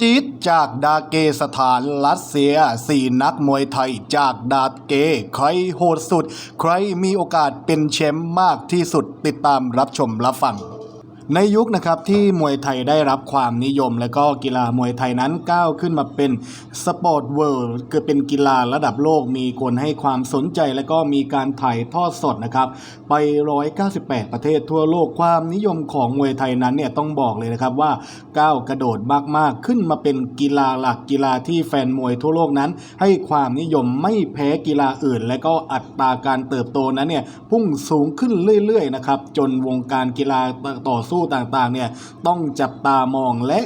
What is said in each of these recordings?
จี๊ดจากดาเกสถานรัสเซียสี่นักมวยไทยจากดาเก ใครโหดสุด ใครมีโอกาสเป็นแชมป์มากที่สุดติดตามรับชมรับฟัง ในยุคนะครับที่มวยไทยได้รับความนิยม และก็กีฬามวยไทยนั้นก้าวขึ้นมาเป็นสปอร์ตเวิลด์คือเป็นกีฬาระดับโลกมีคนให้ความสนใจ และก็มีการถ่ายทอดสดนะครับไป 198 ประเทศทั่วโลกความนิยมของมวยไทยนั้นเนี่ยต้องบอกเลยนะครับว่าก้าวกระโดดมากๆ ขึ้นมาเป็นกีฬาหลักกีฬาที่แฟนมวยทั่วโลกนั้น ให้ความนิยมไม่แพ้กีฬาอื่น และก็อัตราการเติบโตนั้นเนี่ยพุ่งสูงขึ้นเรื่อยๆนะครับจนวงการกีฬาต่อสูู้้ต่างๆเนี่ยต้องจับตามองและ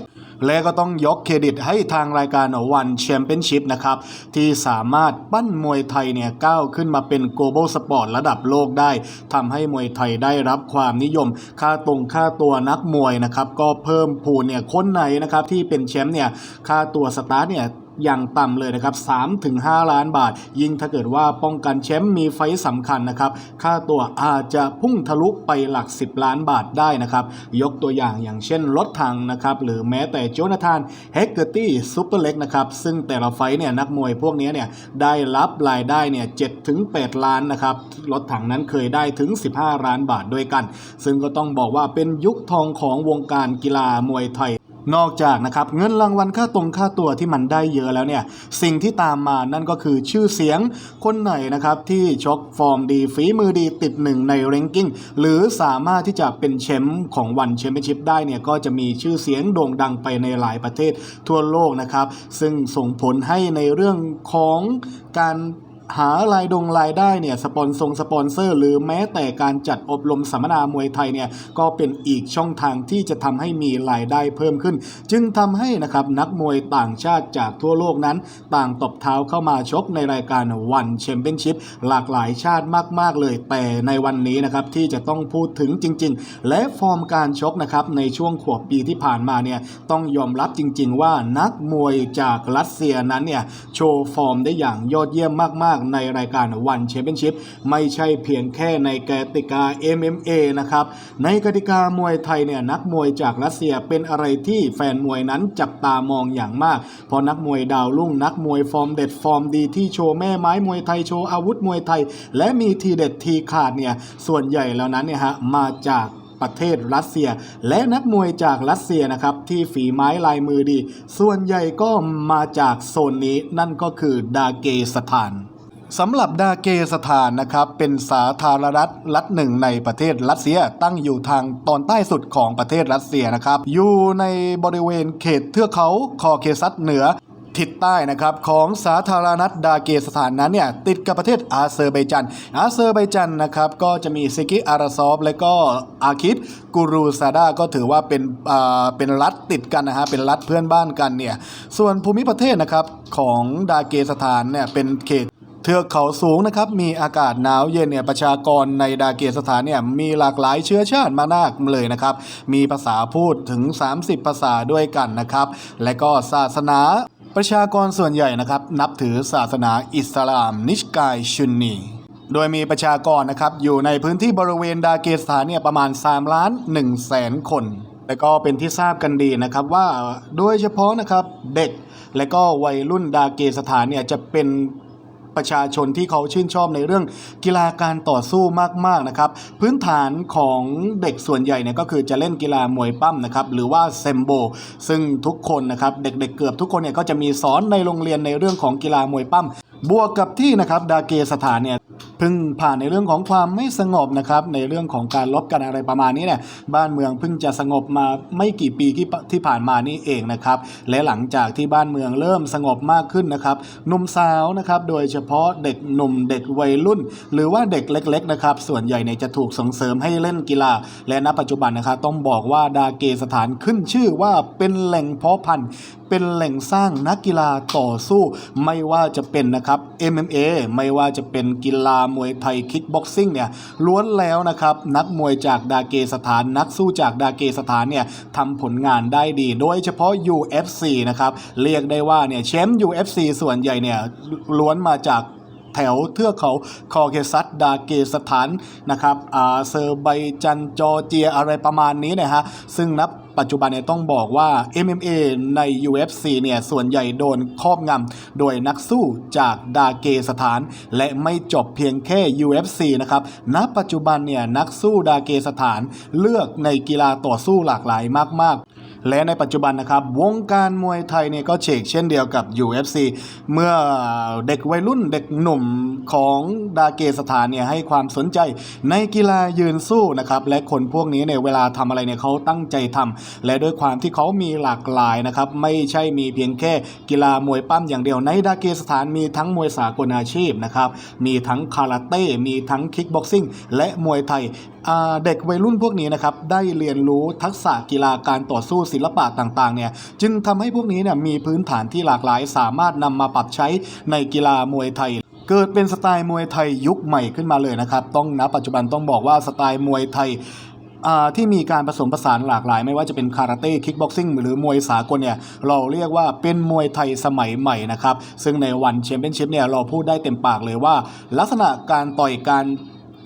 และก็ต้องยกเครดิตให้ทางรายการวันแชมเปี้ยนชิพนะครับ ที่สามารถปั้นมวยไทยเนี่ยก้าวขึ้นมาเป็น global sport ระดับโลกได้ทำให้มวยไทยได้รับความนิยม ค่าตรงค่าตัวนักมวยนะครับ ก็เพิ่มพูนเนี่ยคนไหนนะครับ ที่เป็นแชมป์เนี่ยค่าตัวสตาร์เนี่ย อย่างต่ำเลยนะครับ3ถึง5ล้านบาท ยิ่งถ้าเกิดว่าป้องกันแชมป์มีไฟสำคัญนะครับ ค่าตัวอาจจะพุ่งทะลุไปหลัก 10 ล้านบาทได้นะครับ ยกตัวอย่างอย่างเช่นรถถังนะครับ หรือแม้แต่โจนาธานเฮกเกอร์ตี้ซูเปอร์เล็กนะครับ ซึ่งแต่ละไฟต์เนี่ยนักมวยพวกนี้เนี่ยได้รับรายได้เนี่ย7ถึง 8 ล้านนะครับ รถถังนั้นเคยได้ถึง 15 ล้านบาทด้วยกัน ซึ่งก็ต้องบอกว่าเป็นยุคทองของวงการกีฬามวยไทย นอกจากนะครับเงินรางวัลค่าตรงค่าตัวที่มันได้เยอะแล้วเนี่ยสิ่งที่ตามมานั่นก็คือชื่อเสียงคนไหนนะครับที่ชกฟอร์มดีฝีมือดีติดหนึ่งในเรนกิ้งหรือสามารถที่จะเป็นแชมป์ของวันแชมเปี้ยนชิพได้เนี่ยก็จะมีชื่อเสียงโด่งดังไปในหลายประเทศทั่วโลกนะครับ ซึ่งส่งผลให้ในเรื่องของการ หารายดงรายได้เนี่ยสปอนซงสปอนเซอร์ หรือแม้แต่การจัดอบรมสัมมนามวยไทยเนี่ยก็เป็นอีกช่องทางที่จะทำให้มีรายได้เพิ่มขึ้น จึงทำให้นะครับนักมวยต่างชาติจากทั่วโลกนั้น ต่างตบเท้าเข้ามาชกในรายการวันแชมเปี้ยนชิพหลากหลายชาติมาก ๆ เลย แต่ในวันนี้นะครับที่จะต้องพูดถึงจริง ๆ และฟอร์มการชกนะครับในช่วงขวบปีที่ผ่านมาเนี่ยต้องยอมรับจริง ๆ ว่านักมวยจากรัสเซียนั้นเนี่ยโชว์ฟอร์มได้อย่างยอดเยี่ยมมากในรายการวันแชมเปี้ยนชิพไม่ใช่เพียงแค่ในกติกา MMA นะครับ ในกติกามวยไทยเนี่ยนักมวยจากรัสเซียเป็นอะไรที่แฟนมวยนั้นจับตามองอย่างมาก เพราะนักมวยดาวรุ่งนักมวยฟอร์มเด็ดฟอร์มดีที่โชว์แม่ไม้มวยไทยโชว์อาวุธมวยไทย และมีทีเด็ดทีขาดเนี่ยส่วนใหญ่แล้วนั้นเนี่ยฮะมาจากประเทศรัสเซีย และนักมวยจากรัสเซียนะครับที่ฝีไม้ลายมือดี ส่วนใหญ่ก็มาจากโซนนี้นั่นก็คือดาเกสถาน สำหรับดาเกสถานนะครับเป็นสาธารณรัฐรัฐหนึ่งในประเทศรัสเซียตั้งอยู่ทางตอนใต้สุดของประเทศรัสเซียนะครับ อยู่ในบริเวณเขตเทือกเขาคอเคซัสเหนือทิศใต้นะครับของสาธารณรัฐดาเกสถานนั้นเนี่ยติดกับประเทศอาเซอร์ไบจัน อาเซอร์ไบจันนะครับก็จะมีซิกิอาราซอฟ และก็อาคิดกูรูซาดาก็ถือว่าเป็นอ่าเป็นรัฐติดกันนะฮะเป็นรัฐเพื่อนบ้านกันเนี่ยส่วนภูมิประเทศนะครับของดาเกสถานเนี่ยเป็นเขต เทือกเขาสูงนะครับ มีอากาศหนาวเย็นเนี่ยประชากรในดาเกสถานเนี่ยมีหลากหลายเชื้อชาติมากเลยนะครับ มีภาษาพูดถึง 30 ภาษาด้วยกันนะครับ และก็ศาสนาประชากรส่วนใหญ่นะครับ นับถือศาสนาอิสลาม นิชกายชุนนีโดยมีประชากรนะครับ อยู่ในพื้นที่บริเวณดาเกสถานเนี่ยประมาณ 3 ล้าน1แสนคนและก็เป็นที่ทราบกันดีนะครับว่าโดยเฉพาะนะครับเด็กและก็วัยรุ่นดาเกสถานเนี่ยจะเป็น ประชาชนที่เขาชื่นชอบในเรื่องกีฬาการต่อสู้มากๆนะครับ พื้นฐานของเด็กส่วนใหญ่เนี่ยก็คือจะเล่นกีฬามวยปั้มนะครับหรือว่าเซมโบ ซึ่งทุกคนนะครับเด็กๆเกือบทุกคนเนี่ยก็จะมีสอนในโรงเรียนในเรื่องของกีฬามวยปั้มบวกกับที่นะครับดาเกสถานเนี่ย พิ่งผ่านในเรื่องของความไม่สงบนะครับในเรื่องของการลบกันอะไรประมาณนี้เนี่ยบ้านเมืองเพิ่งจะสงบมาไม่กี่ปีที่ที่ผ่านมานี่เองนะครับและหลังจากที่บ้านเมืองเริ่มสงบมากขึ้นนะครับหนุ่มสาวนะครับโดยเฉพาะเด็กหนุ่มเด็กวัยรุ่น หรือว่าเด็กเล็กๆนะครับส่วนใหญ่เนี่ยจะถูกส่งเสริมให้เล่นกีฬา และณปัจจุบันนะครับต้องบอกว่าดาเกสถานขึ้นชื่อว่าเป็นแหล่งเพาะพันธุ์เป็นแหล่งสร้างนักกีฬาต่อสู้ ไม่ว่าจะเป็นนะครับ MMA ไม่ว่าจะเป็นกีฬามวยไทยคิกบ็อกซิ่งเนี่ยล้วนแล้วนะครับนักมวยจากดาเกสถานนักสู้จากดาเกสถานเนี่ยทำผลงานได้ดี โดยเฉพาะ UFC นะครับเรียกได้ว่าเนี่ยแชมป์ UFC ส่วนใหญ่เนี่ยล้วนมาจาก แถวเทือกเขาคอเคซัสดาเกสถานนะครับอาเซอร์ไบจันจอร์เจียอะไรประมาณนี้นะฮะซึ่งนับปัจจุบันเนี่ยต้องบอกว่า MMA ใน UFC เนี่ยส่วนใหญ่โดนครอบงำโดยนักสู้จากดาเกสถาน และไม่จบเพียงแค่ UFC นะครับณปัจจุบันเนี่ยนักสู้ดาเกสถานเลือกในกีฬาต่อสู้หลากหลายมาก ๆ และในปัจจุบันนะครับวงการมวยไทยเนี่ยก็เฉกเช่นเดียวกับ UFC เมื่อเด็กวัยรุ่นเด็กหนุ่มของดาเกสถานเนี่ยให้ความสนใจในกีฬายืนสู้นะครับและคนพวกนี้เนี่ยเวลาทำอะไรเนี่ยเขาตั้งใจทำและด้วยความที่เขามีหลากหลายนะครับไม่ใช่มีเพียงแค่กีฬามวยปั้มอย่างเดียวในดาเกสถานมีทั้งมวยสากลอาชีพนะครับมีทั้งคาราเต้มีทั้งคิกบ็อกซิ่งและมวยไทยเด็กวัยรุ่นพวกนี้นะครับได้เรียนรู้ทักษะกีฬาการต่อสู้ศิลปะต่างๆเนี่ยจึงทำให้พวกนี้เนี่ยมีพื้นฐานที่หลากหลาย สามารถนำมาปรับใช้ในกีฬามวยไทยเกิดเป็นสไตล์มวยไทยยุคใหม่ขึ้นมาเลยนะครับต้องนะปัจจุบันต้องบอกว่าสไตล์มวยไทยที่มีการผสมผสานหลากหลาย ไม่ว่าจะเป็นคาราเต้คิกบ็อกซิ่งหรือมวยสากลเนี่ยเราเรียกว่าเป็นมวยไทยสมัยใหม่นะครับ ซึ่งในวันแชมเปี้ยนชิพเนี่ยเราพูดได้เต็มปากเลยว่า ลักษณะการต่อยการ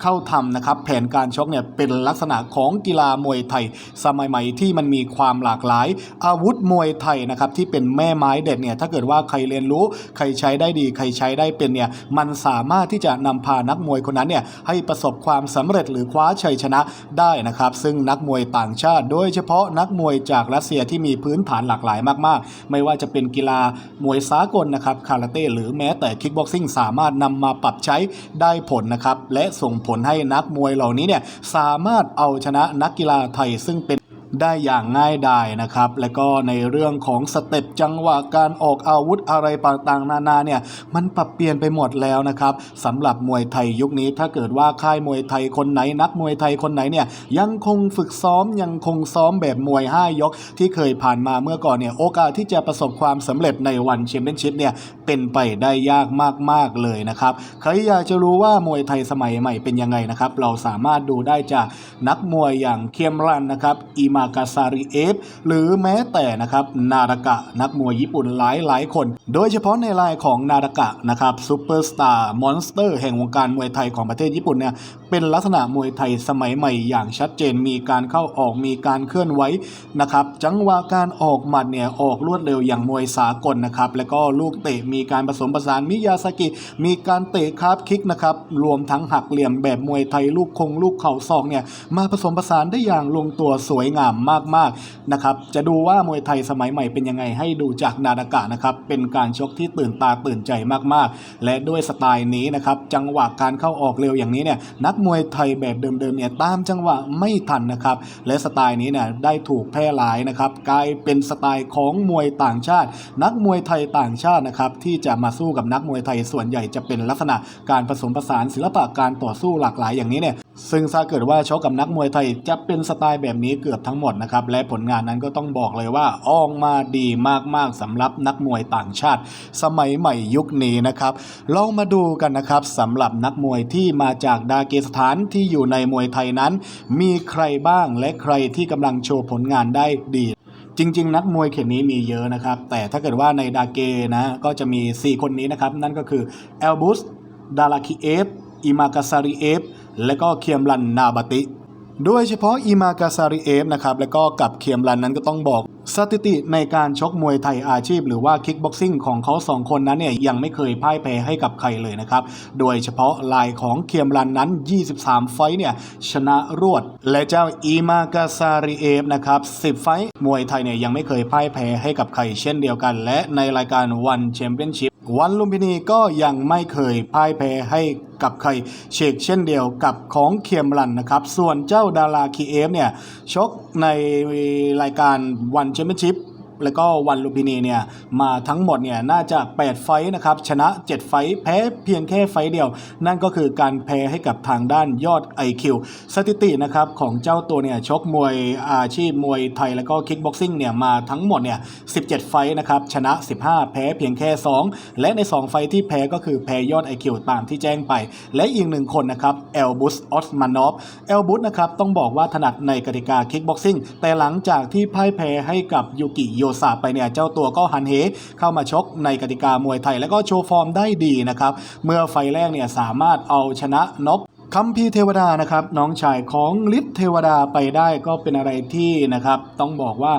เข้าทำนะครับแผนการชกเนี่ยเป็นลักษณะของกีฬามวยไทย สมัยใหม่ที่มันมีความหลากหลาย อาวุธมวยไทยนะครับที่เป็นแม่ไม้เด็ดเนี่ยถ้าเกิดว่าใครเรียนรู้ใครใช้ได้ดี ใครใช้ได้เป็นเนี่ยมันสามารถที่จะนำพานักมวยคนนั้นเนี่ยให้ประสบความสำเร็จหรือคว้าชัยชนะได้นะครับ ซึ่งนักมวยต่างชาติ โดยเฉพาะนักมวยจากรัสเซียที่มีพื้นฐานหลากหลายมากๆ ไม่ว่าจะเป็นกีฬามวยสากลนะครับคาราเต้หรือแม้แต่คิกบ็อกซิ่งสามารถนำมาปรับใช้ได้ผลนะครับและส่งผผลให้นักมวยเหล่านี้เนี่ยสามารถเอาชนะนักกีฬาไทยซึ่งเป็น ได้อย่างง่ายดายนะครับ และก็ในเรื่องของสเต็ปจังหวะการออกอาวุธอะไรต่างๆ นานาเนี่ยมันปรับเปลี่ยนไปหมดแล้วนะครับสำหรับมวยไทยยุคนี้ถ้าเกิดว่าค่ายมวยไทยคนไหนนักมวยไทยคนไหนเนี่ยยังคงฝึกซ้อมยังคงซ้อมแบบมวย 5 ยก ที่เคยผ่านมาเมื่อก่อนเนี่ยโอกาสที่จะประสบความสำเร็จในวันแชมเปี้ยนชิพเนี่ยเป็นไปได้ยากมากๆเลยนะครับใครอยากจะรู้ว่ามวยไทยสมัยใหม่เป็นยังไงนะครับเราสามารถดูได้จากนักมวยอย่างเคียมรันนะครับอิมากาซาริเอฟหรือแม้แต่นะครับนารากะนักมวยญี่ปุ่นหลายหลายคน โดยเฉพาะในรายของนารากะนะครับซูเปอร์สตาร์มอนสเตอร์แห่งวงการมวยไทยของประเทศญี่ปุ่นเนี่ยเป็นลักษณะมวยไทยสมัยใหม่อย่างชัดเจนมีการเข้าออกมีการเคลื่อนไหวนะครับจังหวะการออกหมัดเนี่ยออกรวดเร็วอย่างมวยสากลนะครับแล้วก็ลูกเตะมีการผสมผสานมิยาสกิ มีการเตะคาร์บคิกนะครับรวมทั้งหักเหลี่ยมแบบมวยไทยลูกคงลูกเข่าศอกเนี่ยมาผสมผสานได้อย่างลงตัวสวยงามมากๆนะครับจะดูว่ามวยไทยสมัยใหม่เป็นยังไงให้ดูจากนาดากะนะครับเป็นการชกที่ตื่นตาตื่นใจมากๆ และด้วยสไตล์นี้นะครับจังหวะการเข้าออกเร็วอย่างนี้เนี่ยนักมวยไทยแบบเดิมๆเนี่ยตามจังหวะไม่ทันนะครับและสไตล์นี้เนี่ยได้ถูกแพร่หลายนะครับกลายเป็นสไตล์ของมวยต่างชาติ นักมวยไทยต่างชาตินะครับที่จะมาสู้กับนักมวยไทยส่วนใหญ่จะเป็นลักษณะการผสมผสานศิลปะการต่อสู้หลากหลายอย่างนี้เนี่ย ซึ่งถ้าเกิดว่าชกกับนักมวยไทยจะเป็นสไตล์แบบนี้เกือบทั้งหมดนะครับ และผลงานนั้นก็ต้องบอกเลยว่าออกมาดีมากๆสำหรับนักมวยต่างชาติ สมัยใหม่ยุคนี้นะครับลองมาดูกันนะครับสำหรับนักมวยที่มาจากดาเกสถานที่อยู่ในมวยไทยนั้น มีใครบ้างและใครที่กำลังโชว์ผลงานได้ดีจริง ๆ นักมวยเขตนี้มีเยอะนะครับ แต่ถ้าเกิดว่าในดาเกนะก็จะมี 4 คนนี้นะครับ นั่นก็คือเอลบุส ดาราคิเอฟอิมากาซาริเอฟ และก็เคียมรันนาบาติโดยเฉพาะอิมากาซาริเอฟนะครับแล้วก็กับเคียมรันนั้นก็ต้องบอก สถิติในการชกมวยไทยอาชีพ หรือว่าคิกบ็อกซิ่งของเขาสองคนนั้นเนี่ยยังไม่เคยพ่ายแพ้ให้กับใครเลยนะครับ โดยเฉพาะลายของเคียมรันนั้น 23 ไฟเนี่ยชนะรวด และเจ้าอิมากาซาริเอฟนะครับ 10 ไฟมวยไทยเนี่ยยังไม่เคยพ่ายแพ้ให้กับใครเช่นเดียวกัน และในรายการวันแชมเปี้ยนชิพ วันลุมพินีก็ยังไม่เคยพ่ายแพ้ให้กับใครเชกเช่นเดียวกับของเคียมรันนะครับ ส่วนเจ้าดาราคีเอฟเนี่ยชกในรายการวันแชมเปี้ยนชิพ แล้วก็วันลุมพินีเนี่ยมาทั้งหมดเนี่ยน่าจะ 8 ไฟท์นะครับชนะ 7 ไฟท์แพ้เพียงแค่ไฟเดียว นั่นก็คือการแพ้ให้กับทางด้านยอด IQ สถิตินะครับของเจ้าตัวเนี่ยชกมวยอาชีพมวยไทยแล้วก็คิกบ็อกซิ่งเนี่ยมาทั้งหมดเนี่ย 17 ไฟท์นะครับชนะ 15 แพ้เพียงแค่ 2 และใน 2 ไฟท์ที่แพ้ก็คือแพ้ยอด IQ ตามที่แจ้งไป และอีกหนึ่งคนนะครับเอลบุสออสมานอฟเอลบุสนะครับต้องบอกว่าถนัดในกติกาคิกบ็อกซิ่งแต่หลังจากที่พ่ายแพ้ให้กับยูกิโยซาไปเนี่ยเจ้าตัวก็หันเหเข้ามาชกในกติกามวยไทย แล้วก็โชว์ฟอร์มได้ดีนะครับ เมื่อไฟแรกเนี่ยสามารถเอาชนะนกคัมภีเทวดานะครับน้องชายของฤทธิ์เทวดาไปได้ก็เป็นอะไรที่นะครับต้องบอกว่า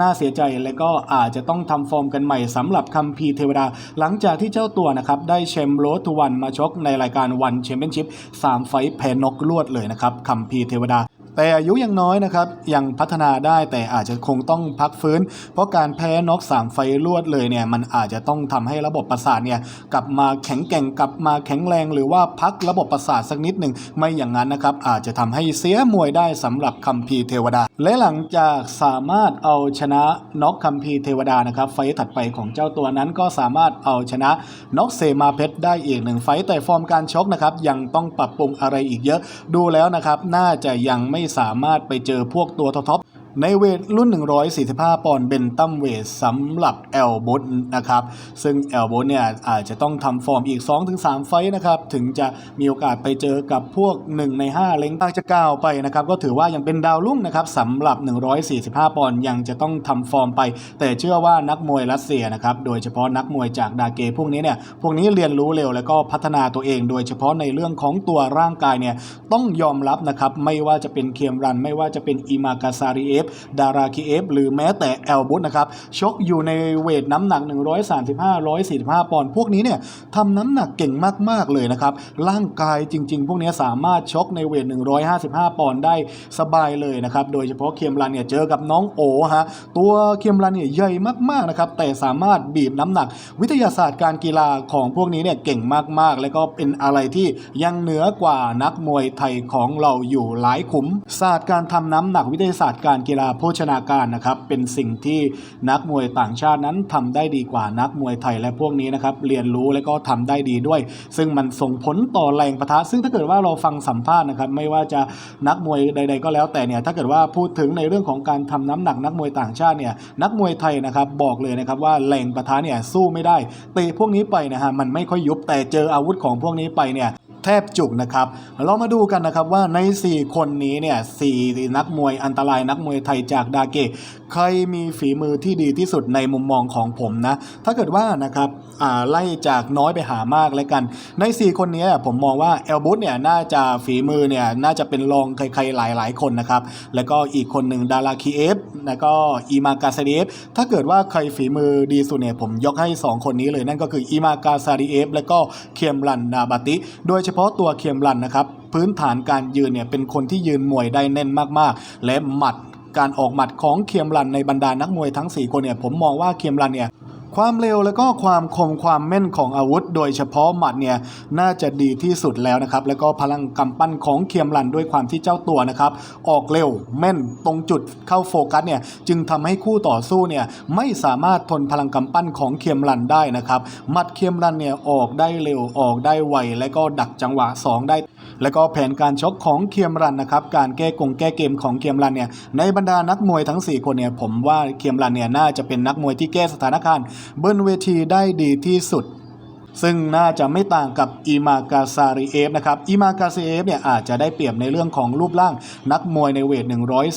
น่าเสียใจและก็อาจจะต้องทำฟอร์มกันใหม่สำหรับคัมภีเทวดา หลังจากที่เจ้าตัวนะครับได้แชมป์โรดทูวันมาชกในรายการวันแชมเปี้ยนชิพ3ไฟแพ้นกลวดเลยนะครับคัมภีเทวดา แต่อายุยังน้อยนะครับยังพัฒนาได้แต่อาจจะคงต้องพักฟื้น เพราะการแพ้น็อกสามไฟล์รวดเลยเนี่ยมันอาจจะต้องทำให้ระบบประสาทเนี่ยกลับมาแข็งแกร่งกลับมาแข็งแรง หรือว่าพักระบบประสาทสักนิดหนึ่งไม่อย่างนั้นนะครับอาจจะทำให้เสียมวยได้สำหรับคัมภีร์เทวดา และหลังจากสามารถเอาชนะน็อกคัมภีร์เทวดานะครับไฟถัดไปของเจ้าตัวนั้นก็สามารถเอาชนะน็อกเซมาเพชรได้อีกหนึ่งไฟแต่ฟอร์มการชกนะครับยังต้องปรับปรุงอะไรอีกเยอะ ดูแล้วนะครับน่าจะยังไม่สามารถไปเจอพวกตัวท็อป ในเวทรุ่น 145 ปอนด์เบนตัมเวทสำหรับแอลบดนะครับ ซึ่งแอลบดเนี่ยอาจจะต้องทำฟอร์มอีก 2-3 ไฟต์นะครับ ถึงจะมีโอกาสไปเจอกับพวก 1 ใน 5 เล้งตางจะก้าวไปนะครับ ก็ถือว่ายังเป็นดาวรุ่งนะครับสำหรับ 145 ปอนด์ยังจะต้องทำฟอร์มไป แต่เชื่อว่านักมวยรัสเซียนะครับ โดยเฉพาะนักมวยจากดาเกพวกนี้เนี่ยพวกนี้เรียนรู้เร็วแล้วก็พัฒนาตัวเอง โดยเฉพาะในเรื่องของตัวร่างกายเนี่ยต้องยอมรับนะครับไม่ว่าจะเป็นเคียมรันไม่ว่าจะเป็นอิมากาซาริเอฟดาราคิเอฟหรือแม้แต่แอลบุตนะครับชกอยู่ในเวทน้ำหนัก 135-145 ปอนด์พวกนี้เนี่ยทำน้ำหนักเก่งมาก ๆ เลยนะครับ ร่างกายจริง ๆ พวกนี้สามารถชกในเวท 155 ปอนด์ได้สบายเลยนะครับ โดยเฉพาะเคียมรันเนี่ยเจอกับน้องโอฮะตัวเคียมรันเนี่ยใหญ่มากๆนะครับแต่สามารถบีบน้ำหนัก วิทยาศาสตร์การกีฬาของพวกนี้เนี่ยเก่งมากๆ แล้วก็เป็นอะไรที่ยังเหนือกว่านักมวยไทยของเราอยู่หลายขุม ศาสตร์การทำน้ำหนักวิทยาศาสตร์การกีฬาโภชนาการนะครับเป็นสิ่งที่นักมวยต่างชาตินั้นทำได้ดีกว่านักมวยไทยและพวกนี้นะครับเรียนรู้และก็ทำได้ดีด้วย ซึ่งมันส่งผลต่อแรงประทะ ซึ่งถ้าเกิดว่าเราฟังสัมภาษณ์นะครับไม่ว่าจะนักมวยใด ๆ ก็แล้วแต่เนี่ยถ้าเกิดว่าพูดถึงในเรื่องของการทำน้ำหนักนักมวยต่างชาติเนี่ยนักมวยไทยนะครับบอกเลยนะครับว่าแรงประทะเนี่ยสู้ไม่ได้เตะพวกนี้ไปนะฮะมันไม่ค่อยยุบแต่เจออาวุธของพวกนี้ไปเนี่ย แทบจุกนะครับ เรามาดูกันนะครับว่าใน 4 คนนี้เนี่ยสนักมวยอันตรายนักมวยไทยจากดาเกะใครมีฝีมือที่ดีที่สุดในมุมมองของผมนะ ถ้าเกิดว่านะครับไล่จากน้อยไปหามากแล้วกัน ใน 4 คนนี้ผมมองว่าเอลบุสเนี่ยน่าจะฝีมือเนี่ยน่าจะเป็นรองใครๆหลาย ๆ คนนะครับแล้วก็อีกคนหนึ่งดาราคีเอฟ แล้วก็อีมากาซาดีเอฟถ้าเกิดว่าใครฝีมือดีสุดเนี่ยผมยกให้ 2 คนนี้เลยนั่นก็คืออีมากาซาดีเอฟและก็เคียมรันนาบาติ โดยเฉพาะตัวเคียมรันนะครับพื้นฐานการยืนเนี่ยเป็นคนที่ยืนมวยได้แน่นมากๆ และหมัดการออกหมัดของเคียมรันในบรรดานักมวยทั้ง 4 คนเนี่ยผมมองว่าเคียมรันเนี่ย ความเร็วแล้วก็ความคมความแม่นของอาวุธ โดยเฉพาะหมัดเนี่ยน่าจะดีที่สุดแล้วนะครับ แล้วก็พลังกำปั้นของเคียมรันด้วยความที่เจ้าตัวนะครับ ออกเร็วแม่นตรงจุดเข้าโฟกัสเนี่ยจึงทำให้คู่ต่อสู้เนี่ยไม่สามารถทนพลังกำปั้นของเคียมรันได้นะครับหมัดเคียมรันเนี่ยออกได้เร็วออกได้ไวและก็ดักจังหวะ 2 ได้ แล้วก็แผนการชกของเคียมรันนะครับการแก้กงแก้เกมของเคียมรันเนี่ยในบรรดานักมวยทั้ง 4 คนเนี่ยผมว่าเคียมรันเนี่ยน่าจะเป็นนักมวยที่แก้สถานการณ์ เบนเวทีได้ดีที่สุด ซึ่งน่าจะไม่ต่างกับอีมากาซาริเอฟนะครับอีมากาซาริเอฟเนี่ยอาจจะได้เปรียบในเรื่องของรูปร่างนักมวยในเวท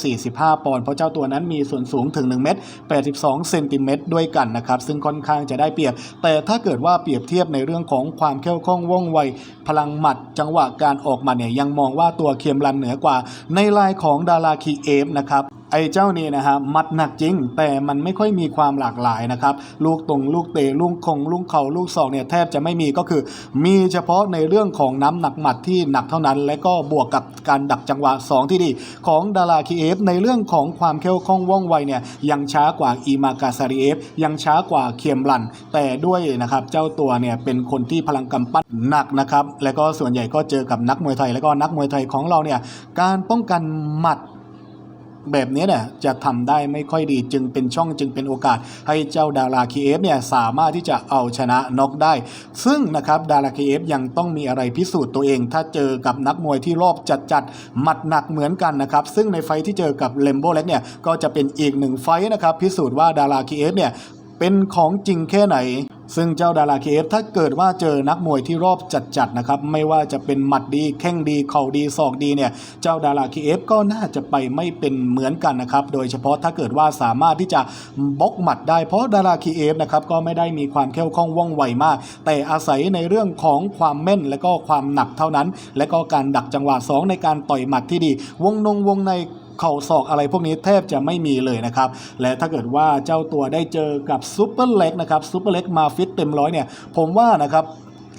145 ปอนด์เพราะเจ้าตัวนั้นมีส่วนสูงถึง 1 เมตร 82 เซนติเมตรด้วยกันนะครับซึ่งค่อนข้างจะได้เปรียบ แต่ถ้าเกิดว่าเปรียบเทียบในเรื่องของความเข้มข้องว่องไว พลังหมัดจังหวะการออกหมาเนี่ยยังมองว่าตัวเคียมรันเหนือกว่าในลายของดาราคีเอฟนะครับ ไอ้เจ้านี่นะฮะมัดหนักจริง แต่มันไม่ค่อยมีความหลากหลายนะครับ ลูกตรงลูกเตะลูกคงลูกเข่าลูกศอกเนี่ยแทบจะไม่มีก็คือ มีเฉพาะในเรื่องของน้ำหนักหมัดที่หนักเท่านั้น และก็บวกกับการดักจังหวะ 2 ที่ดี ของดาราคีเอฟในเรื่องของความเข้มข้องว่องไวเนี่ยยังช้ากว่าอีมากาซาริเอฟยังช้ากว่าเคียมรัน แต่ด้วยนะครับเจ้าตัวเนี่ยเป็นคนที่พลังกำปั้นหนักนะครับและก็ส่วนใหญ่ก็เจอกับนักมวยไทย และก็นักมวยไทยของเราเนี่ยการป้องกันหมัด แบบนี้เนี่ยจะทำได้ไม่ค่อยดีจึงเป็นช่องจึงเป็นโอกาส ให้เจ้าดาราคีเอฟเนี่ยสามารถที่จะเอาชนะน็อกได้ ซึ่งนะครับดาราคีเอฟยังต้องมีอะไรพิสูจน์ตัวเอง ถ้าเจอกับนักมวยที่รอบจัดจัดหมัดหนักเหมือนกันนะครับซึ่งในไฟที่เจอกับเลมโบเล็กเนี่ยก็จะเป็นอีกหนึ่งไฟนะครับพิสูจน์ว่าดาราคีเอฟเนี่ยเป็นของจริงแค่ไหน ซึ่งเจ้าดาราเคเอฟถ้าเกิดว่าเจอนักมวยที่รอบจัดๆนะครับไม่ว่าจะเป็นหมัดดีแข้งดีเข่าดีศอกดีเนี่ยเจ้าดาราเคเอฟก็น่าจะไปไม่เป็นเหมือนกันนะครับโดยเฉพาะถ้าเกิดว่าสามารถที่จะบล็อกหมัดได้ เพราะดาราเคเอฟนะครับก็ไม่ได้มีความแคล่วคล่องว่องไวมาก แต่อาศัยในเรื่องของความแม่นและก็ความหนักเท่านั้น และก็การดักจังหวะสองในการต่อยหมัดที่ดี วงนงวงใน เข่าศอกอะไรพวกนี้แทบจะไม่มีเลยนะครับ และถ้าเกิดว่าเจ้าตัวได้เจอกับซูเปอร์เล็กนะครับซูเปอร์เล็กมาฟิตเต็มร้อยเนี่ยผมว่านะครับ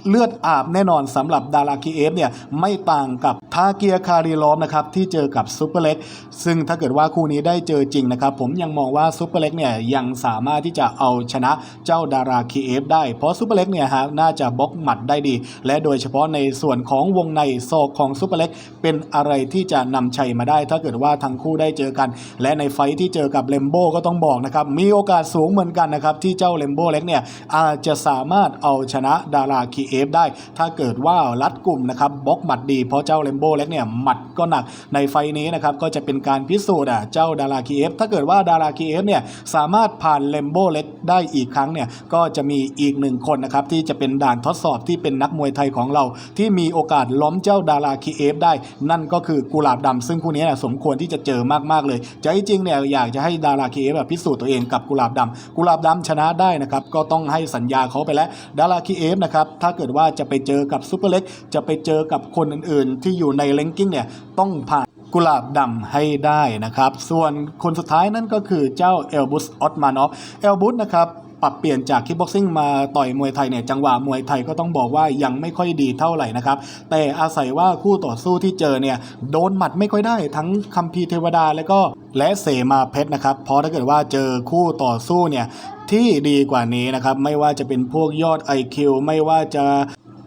เลือดอาบแน่นอนสำหรับดาราคีเอฟเนี่ยไม่ต่างกับทาเกียคาริลอฟนะครับที่เจอกับซูเปอร์เล็กซึ่งถ้าเกิดว่าคู่นี้ได้เจอจริงนะครับผมยังมองว่าซูเปอร์เล็กเนี่ยยังสามารถที่จะเอาชนะเจ้าดาราคีเอฟได้ เพราะซูเปอร์เล็กเนี่ยฮะน่าจะบล็อกหมัดได้ดี และโดยเฉพาะในส่วนของวงในศอกของซูเปอร์เล็กเป็นอะไรที่จะนำชัยมาได้ ถ้าเกิดว่าทั้งคู่ได้เจอกัน และในไฟท์ที่เจอกับเลมโบก็ต้องบอกนะครับมีโอกาสสูงเหมือนกันนะครับที่เจ้าเลมโบเล็กเนี่ยอาจจะสามารถเอาชนะดาราคีเอฟได้ ถ้าเกิดว่ารัดกลุ่มนะครับบล็อกหมัดดีเพราะเจ้าเลมโบเล็กเนี่ยหมัดก็หนักในไฟนี้นะครับก็จะเป็นการพิสูจน์อะเจ้าดาราคีเอฟถ้าเกิดว่าดาราคีเอฟเนี่ยสามารถผ่านเลมโบเล็กได้อีกครั้งเนี่ยก็จะมีอีกหนึ่งคนนะครับที่จะเป็นด่านทดสอบที่เป็นนักมวยไทยของเรา ที่มีโอกาสล้มเจ้าดาราคีเอฟได้ นั่นก็คือกุหลาบดำซึ่งคู่นี้นสมควรที่จะเจอมากๆเลยใจจริงเนี่ยอยากจะให้ดาราคีเอฟแบบพิสูจน์ตัวเองกับกุหลาบดำกุหลาบดำชนะได้นะครับก็ต้องให้สัญญาเขาไปแล้วดาราคีเอฟนะครับถ้าเกิดว่าจะไปเจอกับซูเปอร์เล็กจะไปเจอกับคนอื่นๆ ที่อยู่ในเลนกิ้งเนี่ยต้องผ่านกุหลาบดำให้ได้นะครับ ส่วนคนสุดท้ายนั่นก็คือเจ้าเอลบุสออตมานอฟเอลบุสนะครับ ปรับเปลี่ยนจากคิกบ็อกซิ่งมาต่อยมวยไทยเนี่ยจังหวะมวยไทยก็ต้องบอกว่ายังไม่ค่อยดีเท่าไหร่นะครับ แต่อาศัยว่าคู่ต่อสู้ที่เจอเนี่ยโดนหมัดไม่ค่อยได้ทั้งคัมพีเทวดาและก็และเสมาเพชรนะครับ เพราะถ้าเกิดว่าเจอคู่ต่อสู้เนี่ยที่ดีกว่านี้นะครับ ไม่ว่าจะเป็นพวกยอด IQ ไม่ว่าจะ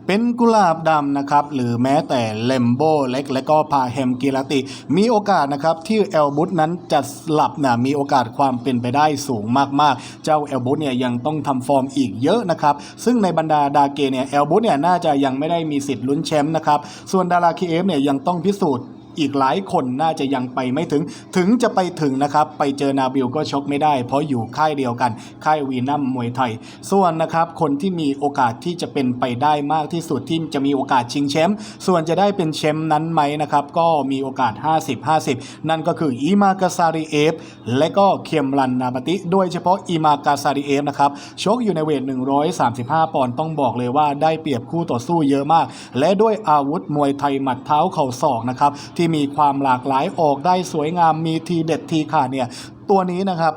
เป็นกุหลาบดำนะครับหรือแม้แต่เลมโบเล็ก และก็พาเฮมกิรติ มีโอกาสนะครับที่เอลบุตนั้นจะหลับนะมีโอกาสความเป็นไปได้สูงมากๆ เจ้าเอลบุตเนี่ยยังต้องทำฟอร์มอีกเยอะนะครับซึ่งในบรรดาดาเกเนี่ยเอลบุตเนี่ยน่าจะยังไม่ได้มีสิทธิ์ลุ้นแชมป์นะครับส่วนดาราคีเอฟเนี่ยยังต้องพิสูจน์ อีกหลายคนน่าจะยังไปไม่ถึง ถึงจะไปถึงนะครับ ไปเจอนาบิลก็ชกไม่ได้ เพราะอยู่ค่ายเดียวกัน ค่ายวีนัมมวยไทย ส่วนนะครับ คนที่มีโอกาสที่จะเป็นไปได้มากที่สุดที่จะมีโอกาสชิงแชมป์ ส่วนจะได้เป็นแชมป์นั้นไหมนะครับ ก็มีโอกาส 50-50 นั่นก็คืออีมากาซาริเอฟ และก็เคมรันนาบติโดยเฉพาะอีมากาซาริเอฟนะครับ ชกอยู่ในเวท 135 ปอนด์ ต้องบอกเลยว่าได้เปรียบคู่ต่อสู้เยอะมาก และด้วยอาวุธมวยไทยหมัดเท้าเข่าศอกนะครับที่ที่มีความหลากหลายออกได้สวยงามมีทีเด็ดทีขาดเนี่ยตัวนี้นะครับ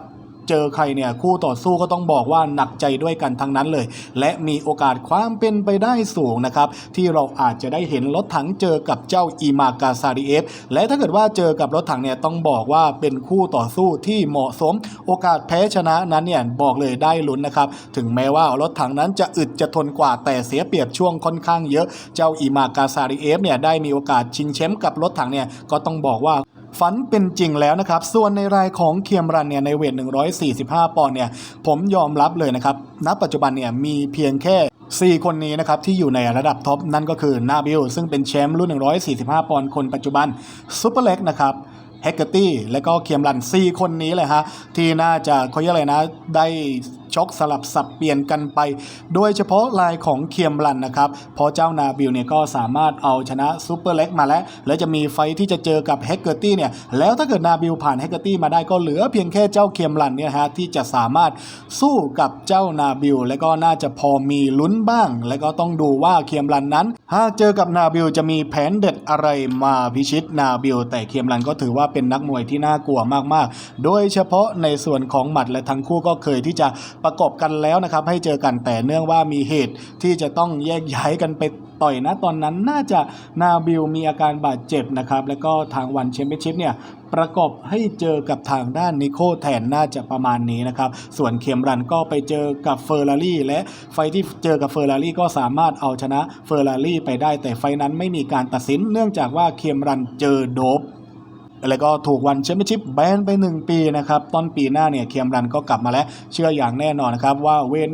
เจอใครเนี่ยคู่ต่อสู้ก็ต้องบอกว่าหนักใจด้วยกันทั้งนั้นเลย และมีโอกาสความเป็นไปได้สูงนะครับที่เราอาจจะได้เห็นรถถังเจอกับเจ้าอีมากาซาริเอฟและถ้าเกิดว่าเจอกับรถถังเนี่ยต้องบอกว่าเป็นคู่ต่อสู้ที่เหมาะสม โอกาสแพ้ชนะนั้นเนี่ยบอกเลยได้ลุ้นนะครับถึงแม้ว่ารถถังนั้นจะอึดจะทนกว่าแต่เสียเปรียบช่วงค่อนข้างเยอะเจ้าอีมากาซาริเอฟเนี่ยได้มีโอกาสชิงแชมป์กับรถถังเนี่ยก็ต้องบอกว่า ฝันเป็นจริงแล้วนะครับ ส่วนในรายของเคียมรันเนี่ยในเวท 145 ปอนด์เนี่ยผมยอมรับเลยนะครับ ณ ปัจจุบันเนี่ยมีเพียงแค่ 4 คนนี้นะครับที่อยู่ในระดับท็อปนั่นก็คือนาบิลซึ่งเป็นแชมป์รุ่น 145 ปอนด์คนปัจจุบันซูเปอร์เล็กนะครับแฮกเกอร์ตี้และก็เคียมรัน 4 คนนี้เลยฮะที่น่าจะเขาเรียกอะไรนะได้ชกสลับสับเปลี่ยนกันไป โดยเฉพาะลายของเคียมรันนะครับเพราะเจ้านาบิลเนี่ยก็สามารถเอาชนะซูเปอร์เล็กมาแล้ว และจะมีไฟท์ที่จะเจอกับแฮกเกอร์ตี้เนี่ยแล้วถ้าเกิดนาบิลผ่านแฮกเกอร์ตี้มาได้ก็เหลือเพียงแค่เจ้าเคียมรันเนี่ยฮะที่จะสามารถสู้กับเจ้านาบิลและก็น่าจะพอมีลุ้นบ้าง และก็ต้องดูว่าเคียมรันนั้น หากเจอกับนาบิลจะมีแผนเด็ดอะไรมาพิชิตนาบิลแต่เคียมรันก็ถือว่าเป็นนักมวยที่น่ากลัวมากๆ โดยเฉพาะในส่วนของหมัดและทั้งคู่ก็เคยที่จะประกบกันแล้วนะครับ ให้เจอกันแต่เนื่องว่ามีเหตุที่จะต้องแยกย้ายกันไปต่อยนะตอนนั้นน่าจะนาบิลมีอาการบาดเจ็บนะครับ แล้วก็ทางวันแชมเปี้ยนชิพเนี่ยประกบให้เจอกับทางด้านนิโคแทนน่าจะประมาณนี้นะครับ ส่วนเคมรันก็ไปเจอกับเฟอร์รารี่และไฟที่เจอกับเฟอร์รารี่ก็สามารถเอาชนะเฟอร์รารี่ไปได้แต่ไฟนั้นไม่มีการตัดสิน เนื่องจากว่าเคมรันเจอโดบ แล้วก็ถูกวันแชมเปี้ยนชิพแบนไป 1 ปีนะครับ ต้นปีหน้าเนี่ยเคียมรันก็กลับมาแล้ว เชื่ออย่างแน่นอนนะครับ ว่าเวท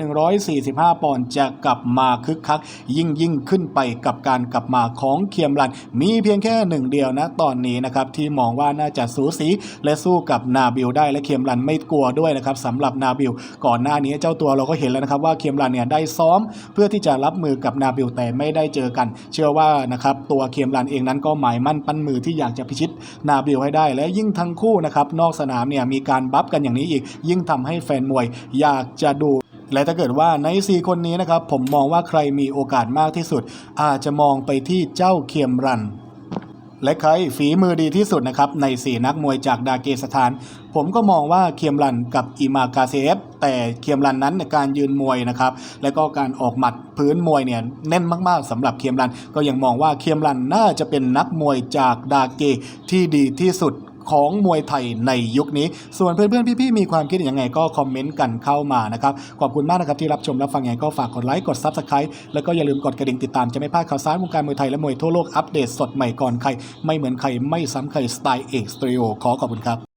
145 ปอนด์จะกลับมาคึกคัก ยิ่งยิ่งขึ้นไปกับการกลับมาของเคียมรัน มีเพียงแค่หนึ่งเดียวนะตอนนี้นะครับ ที่มองว่าน่าจะสูสีและสู้กับนาบิลได้และเคียมรันไม่กลัวด้วยนะครับสำหรับนาบิลก่อนหน้านี้เจ้าตัวเราก็เห็นแล้วนะครับว่าเคียมรันเนี่ยได้ซ้อม เพื่อที่จะรับมือกับนาบิลแต่ไม่ได้เจอกัน เชื่อว่านะครับตัวเคียมรันเองนั้นก็หมายมั่นปั้นมือที่อยากจะพิชิตนาบิลให้ได้ และยิ่งทั้งคู่นะครับนอกสนามเนี่ยมีการบัฟกันอย่างนี้อีก ยิ่งทำให้แฟนมวยอยากจะดูและถ้าเกิดว่าใน 4 คนนี้นะครับผมมองว่าใครมีโอกาสมากที่สุด อาจจะมองไปที่เจ้าเคียมรัน และใครฝีมือดีที่สุดนะครับใน 4 นักมวยจากดาเกสถาน ผมก็มองว่าเคียมรันกับอิมากาเซฟแต่เคียมรันนั้นในการยืนมวยนะครับและก็การออกหมัดพื้นมวยเนี่ยแน่นมากๆสำหรับเคียมรัน ก็ยังมองว่าเคียมรันน่าจะเป็นนักมวยจากดาเกที่ดีที่สุด ของมวยไทยในยุคนี้ ส่วนเพื่อนๆ พี่ๆ มีความคิดยังไงก็คอมเมนต์กันเข้ามานะครับ ขอบคุณมากนะครับที่รับชมรับฟังยังไงก็ฝากกดไลค์กด Subscribe แล้วก็อย่าลืมกดกระดิ่งติดตามจะไม่พลาดข่าวสารวงการมวยไทยและมวยทั่วโลกอัปเดตสดใหม่ก่อนใคร ไม่เหมือนใครไม่ซ้ำใครสไตล์เอกสตรีโอขอขอบคุณครับ